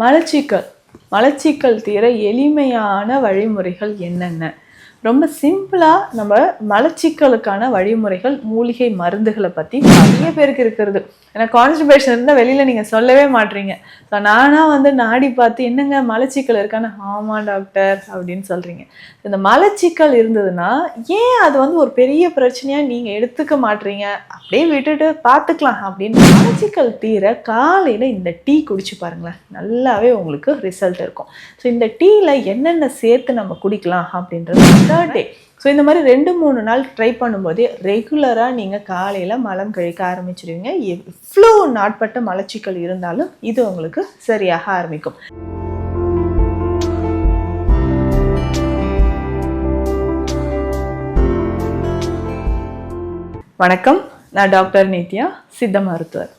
மலச்சிக்கல். மலச்சிக்கல் தீர எளிமையான வழிமுறைகள் என்னென்ன? ரொம்ப சிம்பிளாக நம்ம மலச்சிக்கலுக்கான வழிமுறைகள் மூலிகை மருந்துகளை பற்றி நிறைய பேருக்கு இருக்கிறது. ஏன்னா கான்ஸ்டிபேஷன் இருந்தால் வெளியில் நீங்கள் சொல்லவே மாட்டீங்க ஸோ நானாக வந்து நாடி பார்த்து என்னங்க மலச்சிக்கல் இருக்கான்னு ஆமாம் டாக்டர் அப்படின்னு சொல்கிறீங்க இந்த மலச்சிக்கல் இருந்ததுன்னா ஏன் அது வந்து ஒரு பெரிய பிரச்சனையாக நீங்கள் எடுத்துக்க மாட்டீங்க அப்படியே விட்டுட்டு பார்த்துக்கலாம் அப்படின்னு மலச்சிக்கல் தீர காலையில் இந்த டீ குடிச்சு பாருங்களேன். நல்லாவே உங்களுக்கு ரிசல்ட் இருக்கும். ஸோ இந்த டீயில் என்னென்ன சேர்த்து நம்ம குடிக்கலாம் அப்படின்றது தேர்ட் டே ஸோ இந்த மாதிரி ரெண்டு மூணு நாள் ட்ரை பண்ணும்போதே ரெகுலராக நீங்கள் காலையில் மலம் கழிக்க ஆரம்பிச்சிடுவீங்க எவ்வளோ நாட்பட்ட மலச்சிக்கல் இருந்தாலும் இது உங்களுக்கு சரியாக ஆரம்பிக்கும். வணக்கம். நான் டாக்டர் நித்யா சித்த மருத்துவர்.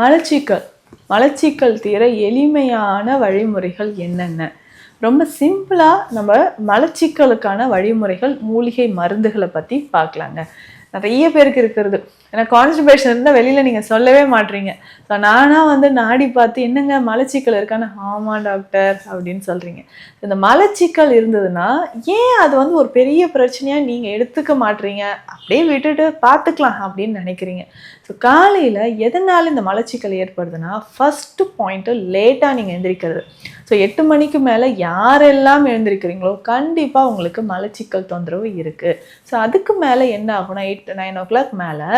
மலச்சிக்கல். மலச்சிக்கல் தீர எளிமையான வழிமுறைகள் என்னென்ன? ரொம்ப சிம்பிளாக நம்ம மலச்சிக்கலுக்கான வழிமுறைகள் மூலிகை மருந்துகளை பற்றி பார்க்கலாங்க. நிறைய பேருக்கு இருக்கிறது. ஏன்னா கான்ஸ்டிபேஷன் இருந்தால் வெளியில் நீங்கள் சொல்லவே மாட்டீங்க ஸோ நானாக வந்து நாடி பார்த்து என்னங்க மலச்சிக்கல் இருக்கான்னு? ஆமாம் டாக்டர் அப்படின்னு சொல்கிறீங்க இந்த மலச்சிக்கல் இருந்ததுன்னா ஏன் அது வந்து ஒரு பெரிய பிரச்சனையாக நீங்கள் எடுத்துக்க மாட்டீங்க அப்படியே விட்டுட்டு பார்த்துக்கலாம் அப்படின்னு நினைக்கிறீங்க. ஸோ காலையில் எதனால் இந்த மலச்சிக்கல் ஏற்படுதுன்னா ஃபஸ்ட்டு பாயிண்ட்டு லேட்டாக நீங்கள் எழுந்திரிக்கிறது ஸோ எட்டு மணிக்கு மேலே யாரெல்லாம் எழுந்திருக்கிறீங்களோ கண்டிப்பாக உங்களுக்கு மலச்சிக்கல் தொந்தரவு இருக்குது ஸோ அதுக்கு மேலே என்ன ஆகும்னா எயிட் நைன் ஓ கிளாக் மேலே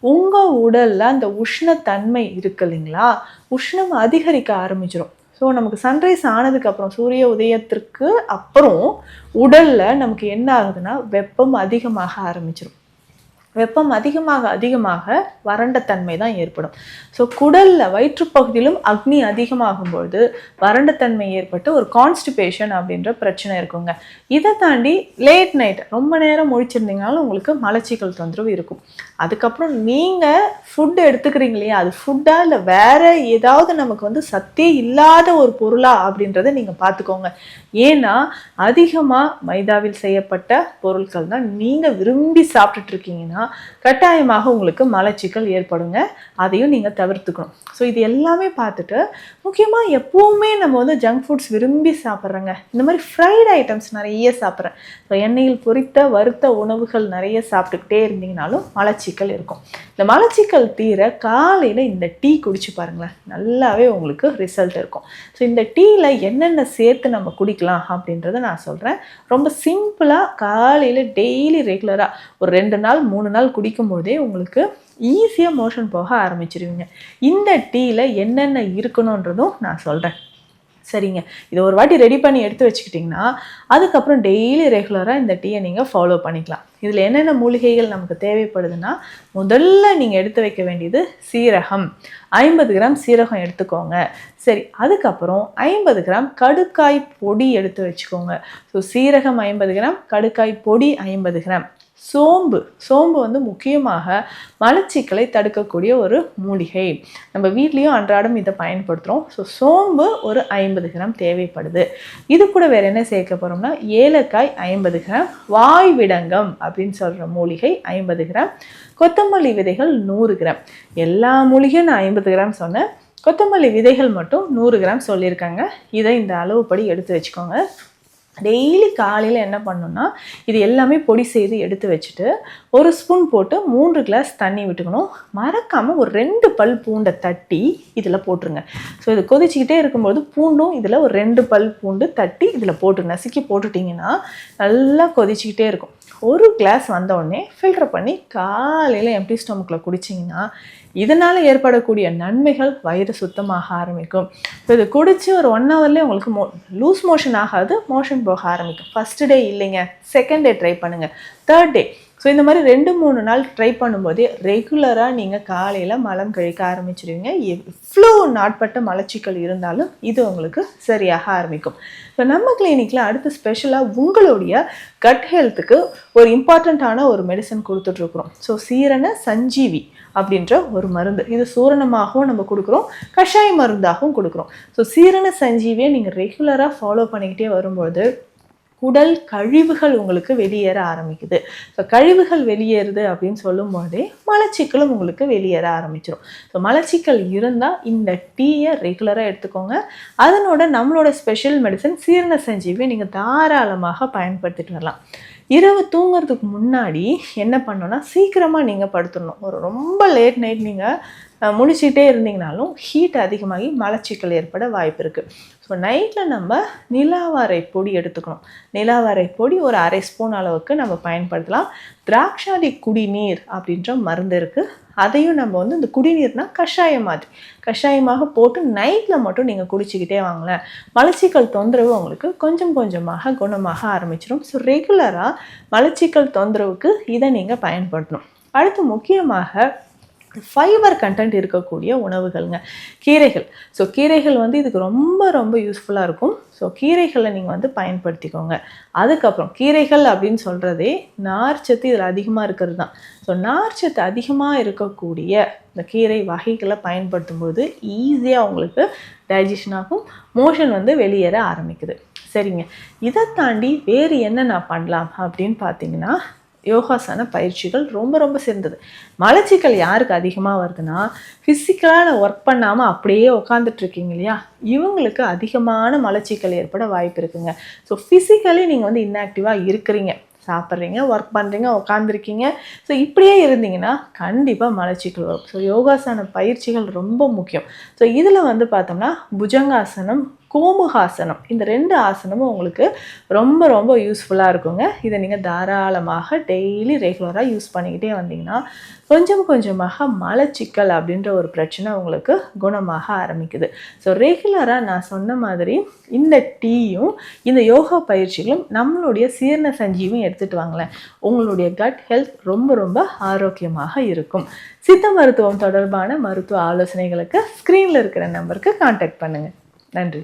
உங்கள் உடலில் அந்த உஷ்ணத்தன்மை இருக்கு இல்லைங்களா? உஷ்ணம் அதிகரிக்க ஆரம்பிச்சிடும் ஸோ நமக்கு சன்ரைஸ் ஆனதுக்கப்புறம் சூரிய உதயத்திற்கு அப்புறம் உடலில் நமக்கு என்ன ஆகுதுன்னா வெப்பம் அதிகமாக ஆரம்பிச்சிடும் வெப்பம் அதிகமாக அதிகமாக வறண்ட தன்மை தான் ஏற்படும். ஸோ குடலில் வயிற்றுப்பகுதியிலும் அக்னி அதிகமாகும் பொழுது வறண்ட தன்மை ஏற்பட்டு ஒரு கான்ஸ்டிபேஷன் அப்படின்ற பிரச்சனை இருக்குங்க. இதை தாண்டி லேட் நைட் ரொம்ப நேரம் முழிச்சிருந்தீங்கனாலும் உங்களுக்கு மலச்சிக்கல் தொந்தரவு இருக்கும். அதுக்கப்புறம் நீங்கள் ஃபுட் எடுத்துக்கிறீங்க இல்லையா? அது ஃபுட்டாக இல்லை வேற ஏதாவது நமக்கு வந்து சத்தே இல்லாத ஒரு பொருளா அப்படின்றத நீங்கள் பார்த்துக்கோங்க. ஏன்னா அதிகமாக மைதாவில் செய்யப்பட்ட பொருட்கள் தான் நீங்கள் விரும்பி சாப்பிட்டுட்டு இருக்கீங்கன்னா கட்டாயமாக உங்களுக்கு மலச்சிக்கல் ஏற்படுங்க. அதையும் நீங்கள் தவிர்த்துக்கணும். ஸோ இது எல்லாமே பார்த்துட்டு முக்கியமாக எப்போவுமே நம்ம வந்து ஜங்க் ஃபுட்ஸ் விரும்பி சாப்பிட்றோங்க. இந்த மாதிரி ஃப்ரைட் ஐட்டம்ஸ் நிறைய சாப்பிட்றேன். ஸோ எண்ணெயில் பொரித்த வறுத்த உணவுகள் நிறைய சாப்பிட்டுக்கிட்டே இருந்தீங்கனாலும் மலச்சிக்கல் இருக்கும். இந்த மலச்சிக்கல் தீர காலையில் இந்த டீ குடிச்சு பாருங்களேன். நல்லாவே உங்களுக்கு ரிசல்ட் இருக்கும். ஸோ இந்த டீயில் என்னென்ன சேர்த்து நம்ம குடிக்கலாம் அப்படின்றத நான் சொல்கிறேன் ரொம்ப சிம்பிளாக காலையில் டெய்லி ரெகுலராக ஒரு ரெண்டு நாள் மூணு நாள் குடிக்கும்போதே உங்களுக்கு ஈஸியாக மோஷன் போக ஆரம்பிச்சிருவீங்க. இந்த டீயில் என்னென்ன இருக்கணுன்றதும் நான் சொல்கிறேன் சரிங்க. இதை ஒரு வாட்டி ரெடி பண்ணி எடுத்து வச்சுக்கிட்டிங்கன்னா அதுக்கப்புறம் டெய்லி ரெகுலராக இந்த டீயை நீங்கள் ஃபாலோ பண்ணிக்கலாம். இதில் என்னென்ன மூலிகைகள் நமக்கு தேவைப்படுதுன்னா முதல்ல நீங்கள் எடுத்து வைக்க வேண்டியது சீரகம். ஐம்பது கிராம் சீரகம் எடுத்துக்கோங்க. சரி அதுக்கப்புறம் ஐம்பது கிராம் கடுக்காய் பொடி எடுத்து வச்சுக்கோங்க. ஸோ சீரகம் ஐம்பது கிராம் கடுக்காய் பொடி ஐம்பது கிராம். சோம்பு சோம்பு வந்து முக்கியமாக மலச்சிக்கலை தடுக்கக்கூடிய ஒரு மூலிகை. நம்ம வீட்லேயும் அன்றாடம் இதை பயன்படுத்துகிறோம் ஸோ சோம்பு ஒரு ஐம்பது கிராம் தேவைப்படுது. இது கூட வேறு என்ன சேர்க்க போகிறோம்னா ஏலக்காய் ஐம்பது கிராம் வாய் விடங்கம் அப்படின்னு சொல்கிற மூலிகை ஐம்பது கிராம் கொத்தமல்லி விதைகள் நூறு கிராம். எல்லா மூலிகையும் நான் ஐம்பது கிராம் சொன்னேன். கொத்தமல்லி விதைகள் மட்டும் நூறு கிராம் சொல்லியிருக்காங்க. இதை இந்த அளவுப்படி எடுத்து வச்சுக்கோங்க. டெய்லி காலையில் என்ன பண்ணணும்னா இது எல்லாமே பொடி செய்து எடுத்து வச்சுட்டு ஒரு ஸ்பூன் போட்டு மூன்று கிளாஸ் தண்ணி விட்டுக்கணும். மறக்காமல் ஒரு ரெண்டு பல் பூண்டை தட்டி இதில் போட்டுருங்க. ஸோ இது கொதிச்சிக்கிட்டே இருக்கும்போது பூண்டும் இதில் ஒரு ரெண்டு பல் பூண்டு தட்டி இதில் போட்டு நசுக்கி போட்டுட்டிங்கன்னா நல்லா கொதிச்சிக்கிட்டே இருக்கும். ஒரு கிளாஸ் வந்தோடனே ஃபில்டர் பண்ணி காலையில் எம்டி ஸ்டொமக்கில் குடிச்சிங்கன்னா இதனால் ஏற்படக்கூடிய நன்மைகள் வயிறு சுத்தமாக ஆரம்பிக்கும். ஸோ இது குடித்து ஒரு ஒன் ஹவர்லேயே உங்களுக்கு மோ லூஸ் மோஷன் ஆகாது மோஷன் போக ஆரம்பிக்கும். ஃபஸ்ட்டு டே இல்லைங்க. செகண்ட் டே ட்ரை பண்ணுங்கள் தேர்ட் டே ஸோ இந்த மாதிரி ரெண்டு மூணு நாள் ட்ரை பண்ணும்போதே ரெகுலராக நீங்கள் காலையில் மலம் கழிக்க ஆரம்பிச்சிடுவீங்க எவ்வளோ நாட்பட்ட மலச்சிக்கல் இருந்தாலும் இது உங்களுக்கு சரியாக ஆரம்பிக்கும். ஸோ நம்ம கிளினிக்கில் அடுத்து ஸ்பெஷலாக உங்களுடைய கட் ஹெல்த்துக்கு ஒரு இம்பார்ட்டண்ட்டான ஒரு மெடிசன் கொடுத்துட்ருக்குறோம். ஸோ சீரண சஞ்சீவி அப்படின்ற ஒரு மருந்து. இது சூரணமாகவும் நம்ம கொடுக்குறோம் கஷாய மருந்தாகவும் கொடுக்குறோம். ஸோ சீரண சஞ்சீவியை நீங்கள் ரெகுலராக ஃபாலோ பண்ணிக்கிட்டே வரும்போது குடல் கழிவுகள் உங்களுக்கு வெளியேற ஆரம்பிக்குது. ஸோ கழிவுகள் வெளியேறுது அப்படின்னு சொல்லும் போதே மலச்சிக்கலும் உங்களுக்கு வெளியேற ஆரம்பிச்சிடும் ஸோ மலச்சிக்கல் இருந்தால் இந்த டீயை ரெகுலராக எடுத்துக்கோங்க. அதனோட நம்மளோட ஸ்பெஷல் மெடிசன் சீரண சஞ்சீவியை நீங்கள் தாராளமாக பயன்படுத்திட்டு வரலாம். இரவு தூங்குறதுக்கு முன்னாடி என்ன பண்ணணும்னா சீக்கிரமாக நீங்கள் படுத்துடணும். ஒரு ரொம்ப லேட் நைட் நீங்கள் முழிச்சிட்டே இருந்தீங்கனாலும் ஹீட் அதிகமாகி மலச்சிக்கல் ஏற்பட வாய்ப்பு இருக்குது ஸோ நைட்டில் நம்ம நிலாவாரை பொடி எடுத்துக்கணும். நிலாவாரை பொடி ஒரு அரை ஸ்பூன் அளவுக்கு நம்ம பயன்படுத்தலாம். திராட்சாதி குடிநீர் அப்படின்ற மருந்து இருக்குது அதையும் நம்ம வந்து இந்த குடிநீர்னா கஷாயம் மாதிரி. கஷாயமாக போட்டு நைட்டில் மட்டும் நீங்கள் குடிச்சிக்கிட்டே வாங்களேன். மலச்சிக்கல் தொந்தரவு உங்களுக்கு கொஞ்சம் கொஞ்சமாக குணமாக ஆரம்பிச்சிடும் ஸோ ரெகுலராக மலச்சிக்கல் தொந்தரவுக்கு இதை நீங்கள் பயன்படுத்தணும். அடுத்து முக்கியமாக ஃபைபர் கண்டென்ட் இருக்கக்கூடிய உணவுகள்ங்க. கீரைகள். ஸோ கீரைகள் வந்து இதுக்கு ரொம்ப ரொம்ப யூஸ்ஃபுல்லாக இருக்கும். ஸோ கீரைகளை நீங்கள் வந்து பயன்படுத்திக்கோங்க. அதுக்கப்புறம் கீரைகள் அப்படின்னு சொல்கிறதே நார்ச்சத்து இதில் அதிகமாக இருக்கிறது தான் ஸோ நார்ச்சத்து அதிகமாக இருக்கக்கூடிய இந்த கீரை வகைகளை பயன்படுத்தும் போது ஈஸியாக உங்களுக்கு டைஜஷன் ஆகும். மோஷன் வந்து வெளியேற ஆரம்பிக்குது. சரிங்க. இதை தாண்டி வேறு என்ன நான் பண்ணலாம் அப்படின்னு பார்த்தீங்கன்னா யோகாசன பயிற்சிகள் ரொம்ப ரொம்ப சிறந்தது. மலச்சிக்கல் யாருக்கு அதிகமாக வருதுன்னா ஃபிசிக்கலாக ஒர்க் பண்ணாமல் அப்படியே உக்காந்துட்ருக்கீங்க இல்லையா? இவங்களுக்கு அதிகமான மலச்சிக்கல் ஏற்பட வாய்ப்பு இருக்குங்க. ஸோ ஃபிசிக்கலி நீங்கள் வந்து இன்ஆக்டிவாக இருக்கிறீங்க. சாப்பிட்றீங்க ஒர்க் பண்ணுறீங்க உட்காந்துருக்கீங்க ஸோ இப்படியே இருந்தீங்கன்னா கண்டிப்பாக மலச்சிக்கல் வரும். ஸோ யோகாசன பயிற்சிகள் ரொம்ப முக்கியம். ஸோ இதில் வந்து பார்த்தோம்னா புஜங்காசனம் கோமுகாசனம் இந்த ரெண்டு ஆசனமும் உங்களுக்கு ரொம்ப ரொம்ப யூஸ்ஃபுல்லாக இருக்குங்க. இதை நீங்கள் தாராளமாக டெய்லி ரெகுலராக யூஸ் பண்ணிக்கிட்டே வந்தீங்கன்னா கொஞ்சம் கொஞ்சமாக மலச்சிக்கல் அப்படின்ற ஒரு பிரச்சனை உங்களுக்கு குணமாக ஆரம்பிக்குது. ஸோ ரெகுலராக நான் சொன்ன மாதிரி இந்த டீயும் இந்த யோகா பயிற்சிகளும் நம்மளுடைய சீரண சஞ்சீவும் எடுத்துகிட்டு வாங்களேன். உங்களுடைய கட் ஹெல்த் ரொம்ப ரொம்ப ஆரோக்கியமாக இருக்கும். சித்த மருத்துவம் தொடர்பான மருத்துவ ஆலோசனைகளுக்கு ஸ்க்ரீனில் இருக்கிற நம்பருக்கு காண்டாக்ட் பண்ணுங்கள் நன்றி.